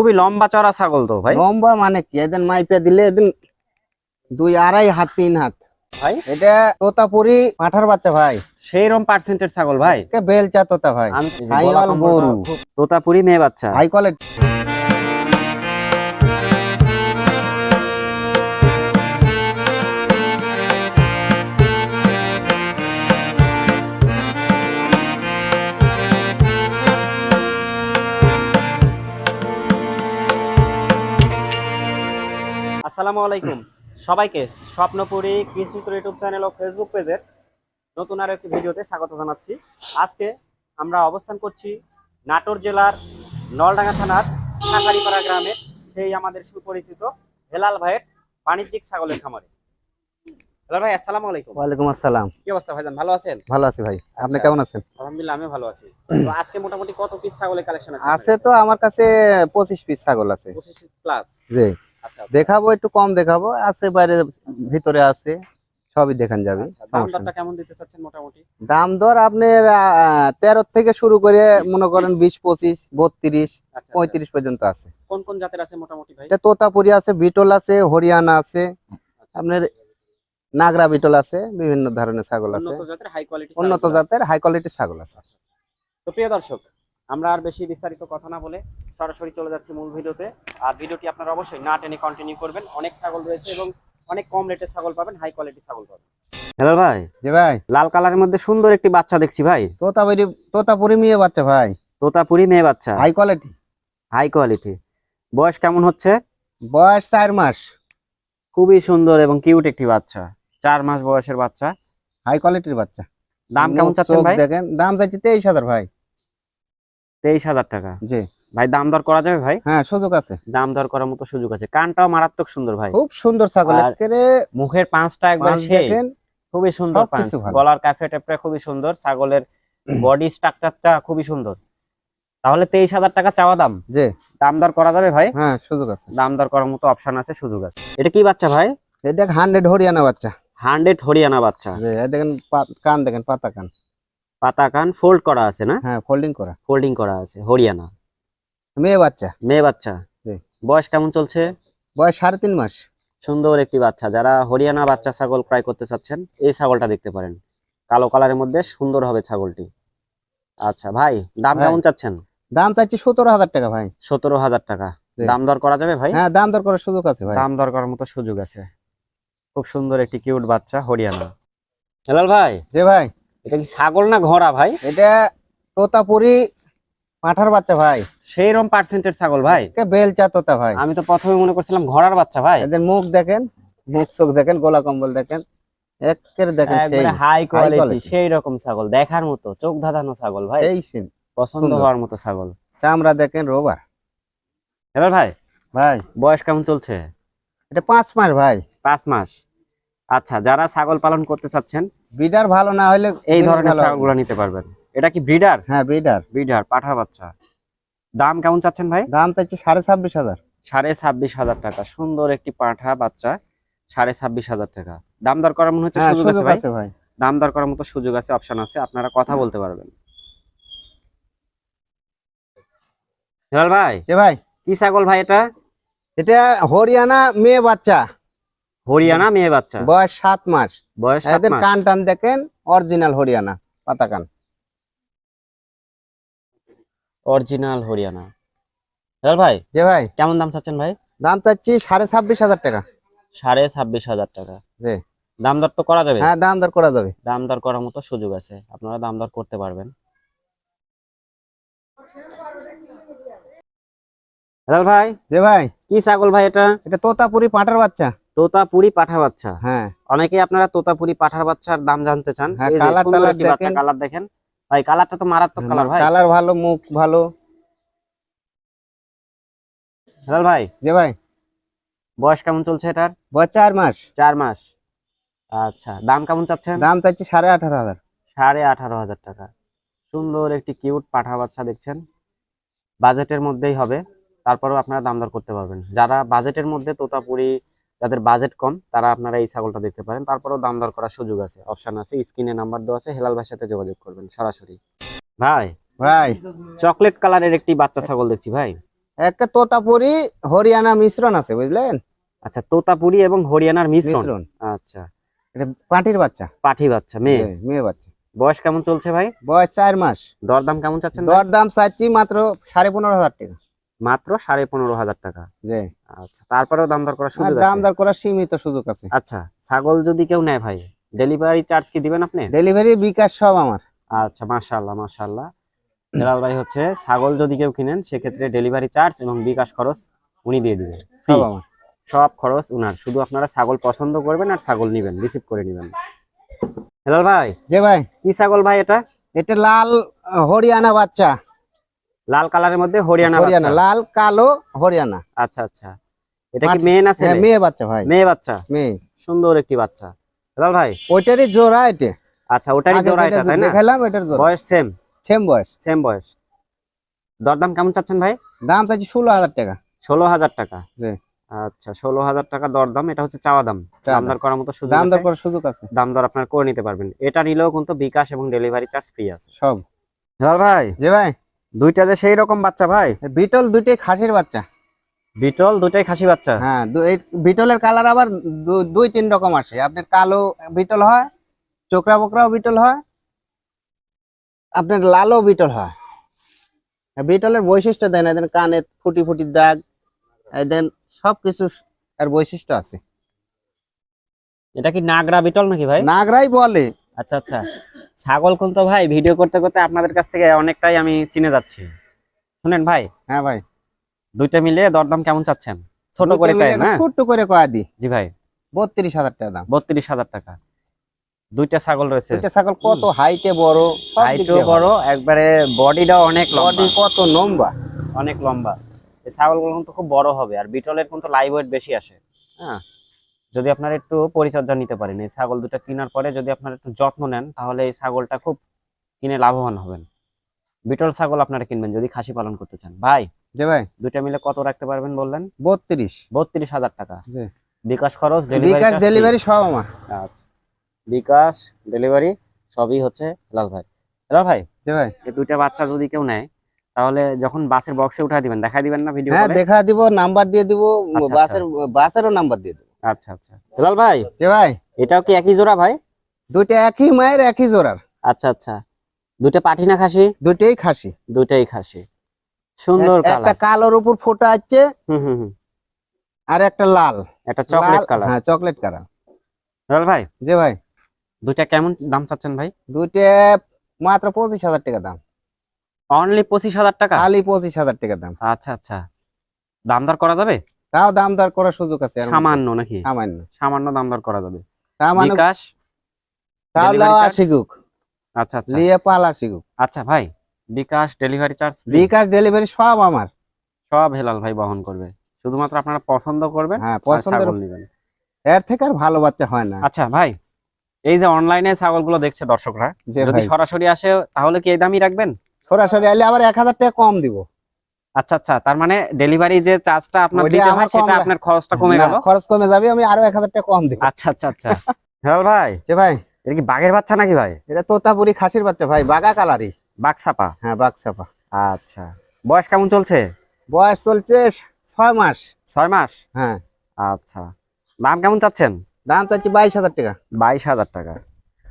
খুবই লম্বা চড়া ছাগল তো ভাই। লম্বা মানে কি? এদিন মাইপে দিলে এদিন দুই আড়াই হাত তিন হাত। ভাই? এটা তোতাপুরি পাঠার বাচ্চা ভাই। সেই রকম পার্সেন্টের ছাগল ভাই? বেলচা তোতা ভাই। আমি গরু। তোতাপুরি মেয়ে বাচ্চা। High quality. আসসালামু আলাইকুম। সবাইকে স্বপ্নপুরী কৃষি ইউটিউব চ্যানেল ও ফেসবুক পেজের নতুন আর একটি ভিডিওতে স্বাগত জানাচ্ছি। আজকে আমরা অবস্থান করছি নাটোর জেলার নলডাঙ্গা থানার সাকারিপাড়া গ্রামের সেই আমাদের সুপরিচিত হেলাল ভাইয়ের বাণিজ্যিক ছাগলের খামারে। হেলাল ভাই আসসালামু আলাইকুম। ওয়ালাইকুম আসসালাম। কি অবস্থা ভাইজান ভালো আছেন? ভালো আছি ভাই। আপনি আচ্ছা। কেমন আছেন? আলহামদুলিল্লাহ আমি ভালো আছি। তো আজকে মোটামুটি কত পিস ছাগলের কালেকশন আছে? আছে তো আমার কাছে পঁচিশ পিস ছাগল আছে। পঁচিশ প্লাস জি। দেখাবো একটু কম দেখাবো। আছে বাইরে ভিতরে আছে। সবই দেখান যাবে আচ্ছা, দাম দর আপনার তেরো থেকে শুরু করে মনে করেন বিশ পঁচিশ বত্রিশ আচ্ছা, আচ্ছা। পঁয়ত্রিশ পর্যন্ত আছে। কোন কোন জাতের আছে মোটামুটি এটা তোতাপুরি আছে বিটল আছে হরিয়ানা আছে। আপনার নাগরা বিটল আছে বিভিন্ন ধরনের ছাগল আছে। উন্নত জাতের হাই কোয়ালিটি উন্নত জাতের হাই কোয়ালিটির ছাগল আছে। তো প্রিয় দর্শক আমরা আর বেশি বিস্তারিত কথা না বলে সরাসরি চলে যাচ্ছি মূল ভিডিওতে। আর ভিডিওটি আপনারা অবশ্যই না টেনে কন্টিনিউ করবেন। অনেক ছাগল রয়েছে এবং অনেক কম রেটের ছাগল পাবেন হাই কোয়ালিটি ছাগল পাবেন। হ্যালো ভাই। যে ভাই। লাল কালারের মধ্যে সুন্দর একটি বাচ্চা দেখছি ভাই। তোতাপুরি তোতাপুরি মেয়ে বাচ্চা ভাই। তোতাপুরি মেয়ে বাচ্চা। হাই কোয়ালিটি হাই কোয়ালিটি বয়স কেমন হচ্ছে? বয়স চার মাস। খুবই সুন্দর এবং কিউট একটি বাচ্চা। চার মাস বয়সের বাচ্চা। হাই কোয়ালিটির বাচ্চা। দাম কেমন চাচ্ছেন ভাই? দেখেন দাম চাইছি তেইশ হাজার ভাই। তেইশ হাজার টাকা। জি। ভাই দাম দর করা যাবে ভাই? হ্যাঁ সুযোগ আছে। দাম দর করার মতো সুযোগ আছে। কানটাও মারাত্মক সুন্দর ভাই। খুব সুন্দর ছাগল মুখের পাঁচটা একবার দেখেন খুবই সুন্দর পাঁচ। গলার কাফে টেপটা খুবই সুন্দর ছাগলের বডি স্ট্রাকচারটা খুবই সুন্দর। তাহলে তেইশ হাজার টাকা চাওয়া দাম? জি। দাম দর করা যাবে ভাই? হ্যাঁ সুযোগ আছে। দাম দর করার মতো অপশন আছে সুযোগ আছে। এটা কি বাচ্চা ভাই? এটা হান্ড্রেড হরিয়ানা বাচ্চা। হান্ড্রেড হরিয়ানা বাচ্চা। দেখেন কান দেখেন পাতা কান। পাতা কান ফোল্ড করা আছে না? হ্যাঁ ফোল্ডিং করা। ফোল্ডিং করা আছে হরিয়ানা। মেয়ে বাচ্চা। মেয়ে বাচ্চা। বয়স কেমন চলছে? বয়স সাড়ে তিন মাস। সুন্দর একটি বাচ্চা। যারা হরিয়ানা বাচ্চা ছাগল ক্রয় করতে চাচ্ছেন এই ছাগলটা দেখতে পারেন। কালো কালারের মধ্যে সুন্দর হবে ছাগলটি। আচ্ছা ভাই দাম কেমন চাচ্ছেন? দাম চাইছি সতেরো হাজার টাকা ভাই। সতেরো হাজার টাকা। দাম দর করা যাবে ভাই? হ্যাঁ দাম দর করার সুযোগ আছে ভাই। দাম দর করার মতো সুযোগ আছে। খুব সুন্দর একটি কিউট বাচ্চা হরিয়ানা। হেলাল ভাই। যে ভাই। এটা কি ছাগল না ঘোড়া ভাই? এটা তোতাপুরি পাঠার বাচ্চা ভাই। সেই রকম পার্সেন্টের ছাগল ভাই? বেলচা তোতা ভাই। আমি তো প্রথমে মনে করছিলাম ঘোড়ার বাচ্চা ভাই। এদের মুখ দেখেন মুখ চোখ দেখেন গোলা কম্বল দেখেন একের দেখেন সেই হাই কোয়ালিটি quality। সেই রকম ছাগল দেখার মতো চোখ ধাঁধানো ছাগল ভাই। এই সিন পছন্দ হওয়ার মতো ছাগল। চামড়া দেখেন রোবার। ভাই ভাই। বয়স কেমন চলছে? এটা পাঁচ মাস ভাই। পাঁচ মাস। আচ্ছা যারা ছাগল পালন করতে চাচ্ছেন ব্রিডার ভালো না হলে এই ধরনের ছাগলগুলো নিতে পারবেন। এটা কি ব্রিডার? হ্যাঁ ব্রিডার। ব্রিডার পাঠা বাচ্চা। দাম কেমন চাচ্ছেন ভাই? দাম চাইছি সাড়ে ছাব্বিশ হাজার। সাড়ে ছাব্বিশ হাজার টাকা। সুন্দর একটি পাঠা বাচ্চা সাড়ে ছাব্বিশ হাজার টাকা। দাম দর করার মনে হচ্ছে হ্যাঁ সুযোগ আছে ভাই। দাম দর করার মতো সুযোগ আছে অপশন আছে। আপনারা কথা বলতে পারবেন। ভাই ভাই? কি ছাগল ভাই এটা? এটা হরিয়ানা মেয়ে বাচ্চা। হরিয়ানা মেয়ে বাচ্চা। বয়স সাত মাস। বয়স এদের কান টান দেখেন অরিজিনাল হরিয়ানা পাতা কান। অরিজিনাল হরিয়ানা। হেলাল ভাই যে ভাই। কেমন দাম চাচ্ছেন ভাই? দাম চাচ্ছি সাড়ে ছাব্বিশ হাজার টাকা। সাড়ে ছাব্বিশ হাজার টাকা। জি। দাম দর তো করা যাবে? হ্যাঁ দাম দর করা যাবে। দাম দর করার মতো সুযোগ আছে। আপনারা দাম দর করতে পারবেন। হেলাল ভাই ভাই। কি ছাগল ভাই এটা? এটা তোতাপুরি পাঁঠার বাচ্চা। তোতাপুরি পাঠা বাচ্চা হ্যাঁ। অনেকে আপনারা তোতাপুরি পাঠার বাচ্চার দাম জানতে চান। হ্যাঁ, এই যে colour সুন্দর টালার একটি বাচ্চা দেখেন। কালার দেখেন। ভাই কালারটা তো মারাত্মক কালার ভাই। কালার ভালো মুখ ভালো। হেলাল ভাই। যে ভাই। বয়স কেমন চলছে এটার? বয়স চার মাস। চার মাস। আচ্ছা দাম কেমন চাচ্ছেন? দাম চাচ্ছি সাড়ে আঠারো হাজার। সাড়ে আঠারো হাজার টাকা। সুন্দর একটি কিউট পাঠা বাচ্চা দেখছেন। বাজেটের মধ্যেই হবে। তারপরেও আপনারা দাম দর করতে পারবেন। যারা বাজেটের মধ্যে তোতাপুরি যাদের বাজেট কম তারা আপনারা এই ছাগলটা দেখতে পারেন। তারপরেও দাম দর করার সুযোগ আছে অপশন আছে স্ক্রিনে নাম্বার দেওয়া আছে হেলাল ভাইয়ের সাথে যোগাযোগ করবেন সরাসরি। ভাই ভাই। চকলেট কালারের একটি বাচ্চা ছাগল দেখছি ভাই। একটা তোতাপুরি হরিয়ানা মিশ্রণ আছে বুঝলেন? আচ্ছা তোতাপুরি এবং হরিয়ানার মিশ্রণ? আচ্ছা। এটা পাটির বাচ্চা। পাঠি বাচ্চা মেয়ে? মেয়ে বাচ্চা। বয়স কেমন চলছে ভাই? বয়স চার মাস। দরদাম কেমন চাচ্ছেন ভাই? দর দাম চাচ্ছি মাত্র সাড়ে পনেরো হাজার টাকা। মাত্র সাড়ে পনেরো হাজার টাকা। জি। আচ্ছা তারপরেও দাম দর করার সুযোগ দাম দর করার সীমিত সুযোগ আছে। আচ্ছা ছাগল যদি কেউ নেয় ভাই ডেলিভারি চার্জ কি দিবেন আপনি? ডেলিভারি বিকাশ সব আমার। আচ্ছা মাশাআল্লাহ মাশাআল্লাহ। হেলাল ভাই হচ্ছে ছাগল যদি কেউ কিনেন সেক্ষেত্রে ডেলিভারি চার্জ এবং বিকাশ খরচ উনি দিয়ে দিবেন। সব আমার। সব খরচ উনার। শুধু আপনারা ছাগল পছন্দ করবেন আর ছাগল নিবেন রিসিভ করে নিবেন। হেলাল ভাই যে ভাই। কি ছাগল ভাই এটা? এটা লাল হরিয়ানা বাচ্চা। লাল কালারের মধ্যে হরিয়ানা হরিয়ানা লাল কালো হরিয়ানা। আচ্ছা আচ্ছা। এটা কি মেয়ে না হ্যাঁ ছেলে? মেয়ে বাচ্চা ভাই। মেয়ে বাচ্চা? মেয়ে। সুন্দর একটি বাচ্চা। হেলাল ভাই? ওইটারই জোড়া এটা। আচ্ছা ওটারই আগে জোড়া এটা তাই না? দেখালাম এটার জোড়া। বয়স সেম সেম বয়স। সেম বয়স। দরদাম কেমন চাচ্ছেন ভাই? দাম চাইছি ষোলো হাজার টাকা। ষোলো হাজার টাকা? জি। আচ্ছা ষোলো হাজার টাকা দরদাম এটা হচ্ছে চাওয়া দাম। দাম। দর করার মতো সুযোগ দাম দর করার সুযোগ আছে। দাম দর আপনার করে নিতে পারবেন। এটা নিলেও কিন্তু বিকাশ এবং ডেলিভারি চার্জ ফ্রি আছে। সব। হেলাল ভাই? যে ভাই। দুইটা যে সেই রকম বাচ্চা ভাই? বিটল দুইটাই খাসির বাচ্চা। বিটল দুটাই খাসি বাচ্চা? হ্যাঁ বিটলের কালার আবার দুই তিন রকম আসে। আপনার কালো বিটল হয় চোকরা বোকরাও বিটল হয় আপনার লালও বিটল হয়। বিটলের বৈশিষ্ট্য দেন এদের কানে ফুটি ফুটি দাগ দেন সবকিছু এর বৈশিষ্ট্য আছে। এটা কি নাগরা বিটল নাকি ভাই? নাগরাই বলে। আচ্ছা আচ্ছা। ছাগল কিন্তু ভাই ভিডিও করতে করতে আপনাদের কাছ থেকে অনেকটাই আমি চিনে যাচ্ছি। শুনেন ভাই? হ্যাঁ ভাই। দুইটা মিলে দরদাম কেমন চাচ্ছেন? ছোট করে চাই না? ছোট্ট করে কয়া দি। জি ভাই। বত্রিশ হাজার টাকা দাম। বত্রিশ হাজার টাকা। দুইটা ছাগল রয়েছে। দুইটা ছাগল কত হাইটে বড় হাইটও বড় একবারে বডিটাও অনেক লম্বা। বডি কত লম্বা। অনেক লম্বা। এই ছাগলগুলো কিন্তু খুব বড় হবে আর বিটলের কিন্তু লাইভ ওয়েট বেশি আসে। হ্যাঁ? যদি আপনারা একটু পরিচর্যা নিতে পারেন এই ছাগল দুটো কেনার পরে যদি আপনারা একটু যত্ন নেন তাহলে এই ছাগলটা খুব কিনে লাভবান হবেন। বিটল ছাগল আপনারা কিনবেন যদি খাসি পালন করতে চান। ভাই ভাই। দুইটা মিলে কত রাখতে পারবেন বললেন? বত্রিশ। বত্রিশ হাজার টাকা। জি। বিকাশ খরচ বিকাশ ডেলিভারি সব আমার। আচ্ছা। বিকাশ ডেলিভারি সবই হচ্ছে লাল ভাই। লাল ভাই যে ভাই। এই দুইটা বাচ্চা যদি কেউ নেয় তাহলে যখন বাসের বক্সে উঠাই দিবেন দেখাই দিবেন না ভিডিও হ্যাঁ দেখা দিব নাম্বার দিয়ে দিব আচ্ছা, বাসের বাসেরও নাম্বার দিয়ে দিব। আচ্ছা আচ্ছা। লাল ভাই যে ভাই। এটাও কি একই জোড়া ভাই? দুইটা একই মায়ের একই জোড়ার। আচ্ছা আচ্ছা। দুইটা পাঠি না খাসি? দুইটাই খাসি। দুইটাই খাসি। সুন্দর এক- একটা কালোর উপর ফোটা আছে হুম হুম হুম। আর একটা লাল। একটা চকলেট কালার হ্যাঁ চকলেট কালার লাল ভাই যে ভাই। দুইটা কেমন দাম চাচ্ছেন ভাই? দুইটা মাত্র পঁচিশ হাজার টাকা দাম। অনলি পঁচিশ হাজার টাকা? খালি পঁচিশ হাজার টাকা দাম। আচ্ছা আচ্ছা। দাম দর করা যাবে? তাও দাম দর করার সুযোগ আছে সামান্য নাকি? সামান্য। সামান্য দাম দর করা যাবে। মানে বিকাশ? delivery লাও আচ্ছা আচ্ছা। লিয়ে পালা শিখুক। আচ্ছা ভাই bKash delivery charge bKash delivery সব আমার। সব হেলাল ভাই বহন করবে। শুধুমাত্র আপনারা পছন্দ করবেন হ্যাঁ ছাগল নেবেন। এর থেকে আর ভালো বাচ্চা হয় না। আচ্ছা ভাই এই যে অনলাইনে ছাগলগুলো দেখছে দর্শকরা যদি সরাসরি আসে তাহলে কি এই দামই রাখবেন? সরাসরি আইলে আবার এক হাজার টাকা কম দিব। আচ্ছা আচ্ছা তার মানে ডেলিভারি যে চার্জটা আপনার দিতে হয় সেটা আপনার খরচটা কমে গেল? খরচ কমে যাবে আমি আরও এক হাজার টাকা কম দিব। আচ্ছা আচ্ছা আচ্ছা। হেলাল ভাই যে ভাই। এটা কি বাঘের বাচ্চা নাকি ভাই? এটা তোতাপুরি খাসির বাচ্চা ভাই বাগা কালারি হ্যাঁ আচ্ছা। বয়স কেমন চলছে? বয়স চলছে ছয় মাস। ছয় মাস? হ্যাঁ। আচ্ছা। দাম কেমন চাচ্ছেন? দাম চাচ্ছি বাইশ হাজার টাকা। বাইশ হাজার টাকা।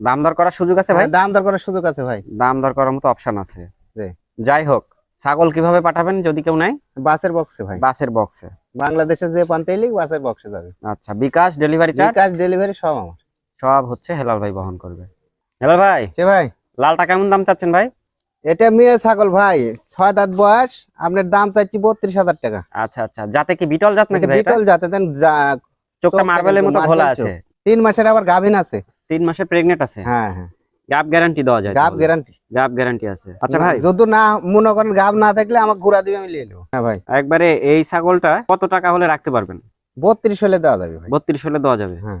দাম দর করার সুযোগ আছে ভাই? হ্যাঁ, দাম দর করার সুযোগ আছে ভাই। দাম দর করার মতো অপশন আছে। জি। যাই হোক ছাগল কীভাবে পাঠাবেন যদি কেউ নাই? বাসের বক্সে ভাই। বাসের বক্সে। বাংলাদেশে যে পান্তে লিখ বাসের বক্সে যাবে। আচ্ছা bKash delivery charge bKash delivery সব আমার। সব হচ্ছে হেলাল ভাই বহন করবে। হেলাল ভাই সে ভাই। লালটা কেমন দাম চাচ্ছেন ভাই? এটা মেয়ে ছাগল ভাই ছয় দাঁত বয়স আপনার দাম চাচ্ছি বত্রিশ হাজার টাকা। আচ্ছা আচ্ছা যাতে কি বিটল জাত নাকি? বিটল যাতে দেন চোখটা মার্বেলের মতো ঘোলা আছে। তিন মাসের আবার গাভিন আছে। তিন মাসে প্রেগনেন্ট আছে? হ্যাঁ হ্যাঁ। গ্যাপ গ্যারান্টি দেওয়া যায় গাব গ্যারান্টি গ্যাপ গ্যারান্টি আছে। আচ্ছা ভাই। যদি না মনে করেন গাব না থাকলে আমাকে ঘুরা দিবে আমি নিয়ে নেব। হ্যাঁ ভাই। একবারে এই ছাগলটা কত টাকা হলে রাখতে পারবেন? বত্রিশ হলে দেওয়া যাবে ভাই। বত্রিশ হলে দেওয়া যাবে? হ্যাঁ।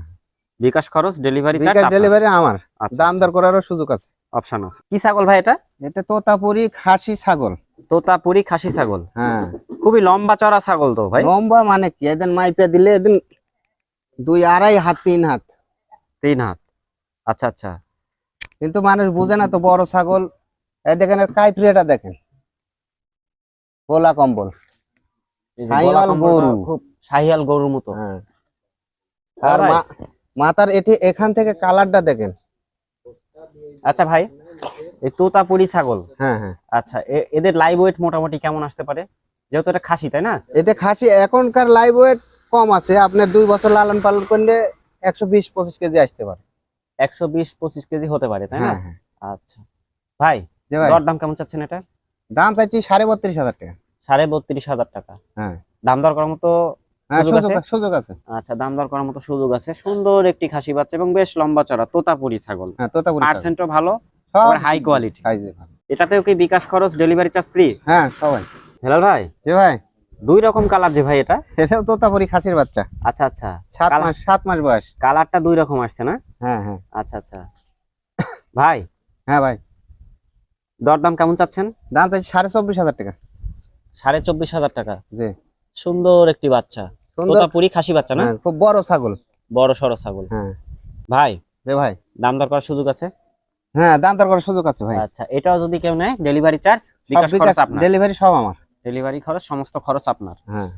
বিকাশ খরচ ডেলিভারি বিকাশ ডেলিভারি আমার। আচ্ছা, দাম দর করারও সুযোগ আছে। অপশন আছে। কি ছাগল ভাই এটা? এটা তোতাপুরি খাসি ছাগল। তোতাপুরি খাসি ছাগল। হ্যাঁ। খুবই লম্বা চড়া ছাগল তো ভাই। লম্বা মানে কি? এদিন মাইপে দিলে এদিন দুই আড়াই হাত তিন হাত। তিন হাত। আচ্ছা আচ্ছা। কিন্তু মানুষ বুঝে না তো বড় ছাগল। এই দেখেন এর কাইফরিয়াটা দেখেন। কম্বল। গলা কম্বলটা গরু। খুব শাহিয়াল গরুর মতো। হ্যাঁ। আর এটি এখান থেকে কালারটা দেখেন। আচ্ছা ভাই এই তোতাপুরি ছাগল। হ্যাঁ হ্যাঁ। আচ্ছা এদের লাইভ ওয়েট মোটামুটি কেমন আসতে পারে? যেহেতু এটা খাসি তাই না? এটা খাসি এখনকার লাইভ ওয়েট কম আছে। আপনার দুই বছর লালন পালন করলে একশো বিশ পঁচিশ কেজি আসতে পারে। একশো বিশ পঁচিশ কেজি হতে পারে তাই না? হ্যাঁ হ্যাঁ। আচ্ছা। ভাই দর দাম কেমন চাচ্ছেন এটা? দাম চাইছি সাড়ে বত্রিশ হাজার টাকা। সাড়ে বত্রিশ হাজার টাকা। হ্যাঁ। দাম দর করার মতো হ্যাঁ সুযোগ আছে? আচ্ছা দাম দর করার মতো সুযোগ আছে। সুন্দর একটি খাসি বাচ্চা এবং বেশ লম্বা চড়া তোতাপুরি ছাগল। হ্যাঁ তোতাপুরি। পার্সেন্টও ভালো আবার হাই কোয়ালিটি। এটাতেও কি বিকাশ খরচ ডেলিভারি চার্জ ফ্রি হ্যাঁ সবাই। হেলাল ভাই? যে ভাই। দুই রকম কালার যে ভাই এটা? এটাও তোতাপুরি খাসির বাচ্চা। আচ্ছা আচ্ছা। সাত মাস সাত মাস বয়স। কালারটা দুই রকম আসছে না? হ্যাঁ হ্যাঁ। আচ্ছা আচ্ছা। ভাই হ্যাঁ ভাই। দরদাম কেমন চাচ্ছেন? দাম চাইছি সাড়ে চব্বিশ হাজার টাকা। সাড়ে চব্বিশ হাজার টাকা? জি। সুন্দর একটি বাচ্চা। সুন্দর তোতাপুরি খাসি বাচ্চা না? হ্যাঁ, খুব বড় ছাগল। বড় সড়ো ছাগল। হ্যাঁ। ভাই যে ভাই। দাম দর করার সুযোগ আছে? হ্যাঁ দাম দর করার সুযোগ আছে ভাই। আচ্ছা এটাও যদি কেউ নেয় ডেলিভারি চার্জ বিকাশ বিকাশ খরচ আপনার? ডেলিভারি সব আমার। ডেলিভারি খরচ সমস্ত খরচ আপনার। হ্যাঁ।